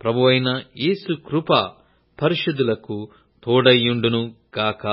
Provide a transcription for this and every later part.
ప్రభువైన యేసు కృప పరిశుద్ధులకు తోడయ్యుండును గాక.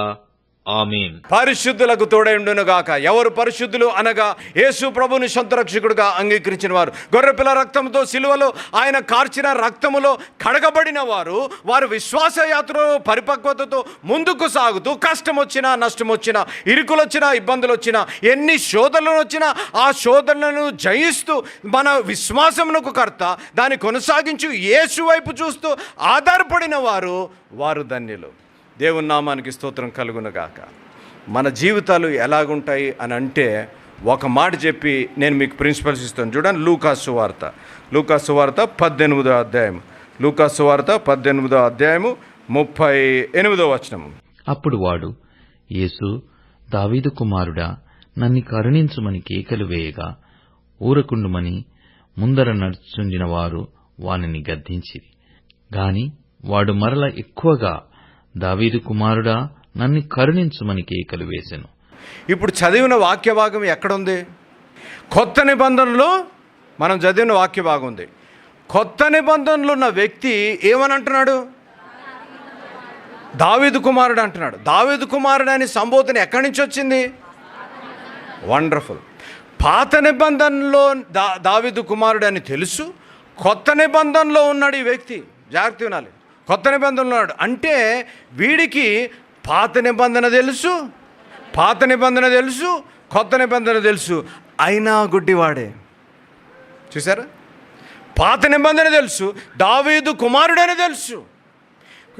ఆమేన్. పరిశుద్ధులకు తోడైండును గాక. ఎవరు పరిశుద్ధులు అనగా యేసు ప్రభుని సంతరక్షకుడుగా అంగీకరించిన వారు గొర్రెపిల్ల రక్తంతో సిలువలో ఆయన కార్చిన రక్తములో కడగబడిన వారు వారు విశ్వాస యాత్రలో పరిపక్వతతో ముందుకు సాగుతూ కష్టం వచ్చినా నష్టం వచ్చినా ఇరుకులు వచ్చినా ఇబ్బందులు వచ్చినా ఎన్ని శోధనలు వచ్చినా ఆ శోధనలను జయిస్తూ మన విశ్వాసమునకు కర్త దాన్ని కొనసాగించు యేసు వైపు చూస్తూ ఆధారపడిన వారు వారు ధన్యులు. దేవుని నామానికి స్తోత్రం కలుగునగాక. మన జీవితాలు ఎలాగుంటాయి అని అంటే ఒక మాట చెప్పి నేను మీకు ప్రిన్సిపల్స్ ఇస్తాను. చూడండి లూకా సువార్త లూకా సువార్త పద్దెనిమిదో అధ్యాయం లూకా సువార్త పద్దెనిమిదో అధ్యాయము ముప్పై ఎనిమిదో వచనము. అప్పుడు వాడు యేసు దావీదు కుమారుడా నన్ను కరుణించుమని కేకలు వేయగా ఊరకుండుమని ముందర నడుచుండిన వారు వానిని గద్దించిరి. గాని వాడు మరల ఎక్కువగా దావీదు కుమారుడా నన్ను కరుణించుమని కేకలు వేసెను. ఇప్పుడు చదివిన వాక్య భాగం ఎక్కడుంది? కొత్త నిబంధనలో మనం చదివిన వాక్య భాగం ఉంది. కొత్త నిబంధనలో ఉన్న వ్యక్తి ఏమని అంటున్నాడు? దావీదు కుమారుడు అంటున్నాడు. దావీదు కుమారుడు అనే సంబోధన ఎక్కడి నుంచి వచ్చింది? వండర్ఫుల్. పాత నిబంధనలో దా దావీదు కుమారుడు అని తెలుసు. కొత్త నిబంధనలో ఉన్నాడు ఈ వ్యక్తి. జాగ్రత్త వినాలి. కొత్త నిబంధనలో ఉన్నాడు. అంటే వీడికి పాత నిబంధన తెలుసు పాత నిబంధన తెలుసు కొత్త నిబంధన తెలుసు. అయినా గుడ్డివాడే. చూసారా? పాత నిబంధన తెలుసు దావీదు కుమారుడని తెలుసు.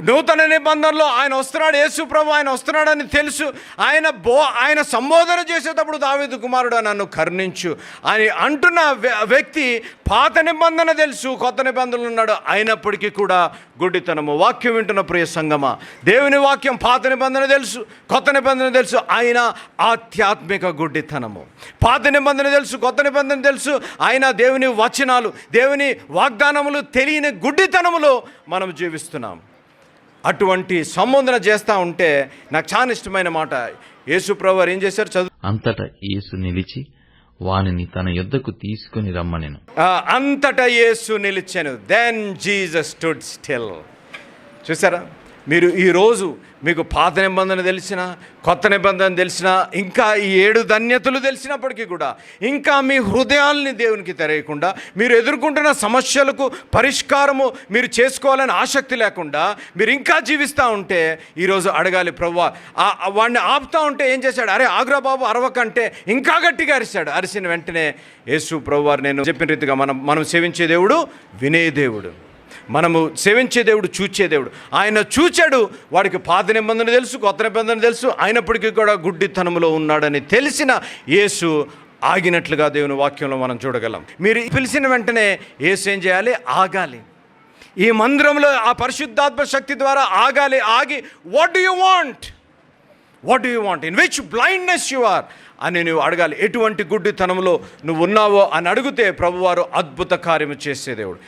నూతన నిబంధనలో ఆయన వస్తున్నాడు యేసు ప్రభు ఆయన వస్తున్నాడని తెలుసు. ఆయన బో ఆయన సంబోధన చేసేటప్పుడు దావేదు కుమారుడు నన్ను కరుణించు అని అంటున్న వ్య- వ్యక్తి పాత నిబంధన తెలుసు కొత్త నిబంధనలు ఉన్నాడు. అయినప్పటికీ కూడా గుడ్డితనము. వాక్యం వింటున్న ప్రియ సంగమ దేవుని వాక్యం పాత నిబంధన తెలుసు కొత్త నిబంధన తెలుసు ఆయన ఆధ్యాత్మిక గుడ్డితనము. పాత నిబంధన తెలుసు కొత్త నిబంధన తెలుసు ఆయన దేవుని వచనాలు దేవుని వాగ్దానములు తెలియని గుడ్డితనములో మనం జీవిస్తున్నాం. అటువంటి సంబోధన చేస్తూ ఉంటే నాకు చాలా ఇష్టమైన మాట. యేసు ప్రభు ఏం చేశారు? చదువు అంతటా యేసు నిలిచి వానిని తన యొద్దకు తీసుకుని రమ్మనెను. అంతటా యేసు నిలిచాను. దెన్ జీసస్ స్టుడ్ స్టిల్ చూసారా? మీరు ఈరోజు మీకు పాత నిబంధన తెలిసిన కొత్త నిబంధన తెలిసిన ఇంకా ఈ ఏడు ధన్యతలు తెలిసినప్పటికీ కూడా ఇంకా మీ హృదయాల్ని దేవునికి తెరయకుండా మీరు ఎదుర్కొంటున్న సమస్యలకు పరిష్కారము మీరు చేసుకోవాలని ఆసక్తి లేకుండా మీరు ఇంకా జీవిస్తూ ఉంటే ఈరోజు అడగాలి ప్రవ్వ వాడిని ఆపుతా ఉంటే ఏం చేశాడు? అరే ఆగ్రా బాబు అరవకంటే ఇంకా గట్టిగా అరిశాడు. అరిసిన వెంటనే యేసు ప్రభు నేను చెప్పిన రీతిగా మనం మనం సేవించే దేవుడు వినే దేవుడు. మనము సేవించే దేవుడు చూచే దేవుడు. ఆయన చూచాడు వాడికి పాత నిబంధన తెలుసు కొత్త నిబంధన తెలుసు అయినప్పటికీ కూడా గుడ్డితనంలో ఉన్నాడని తెలిసిన యేసు ఆగినట్లుగా దేవుని వాక్యంలో మనం చూడగలం. మీరు పిలిచిన వెంటనే యేసు ఏం చేయాలి? ఆగాలి. ఈ మందిరంలో ఆ పరిశుద్ధాత్మ శక్తి ద్వారా ఆగాలి ఆగి what do you want what do you want in which blindness you are అని నువ్వు అడగాలి. ఎటువంటి గుడ్డితనంలో నువ్వు ఉన్నావో అని అడిగితే ప్రభువారు అద్భుత కార్యము చేసే దేవుడు.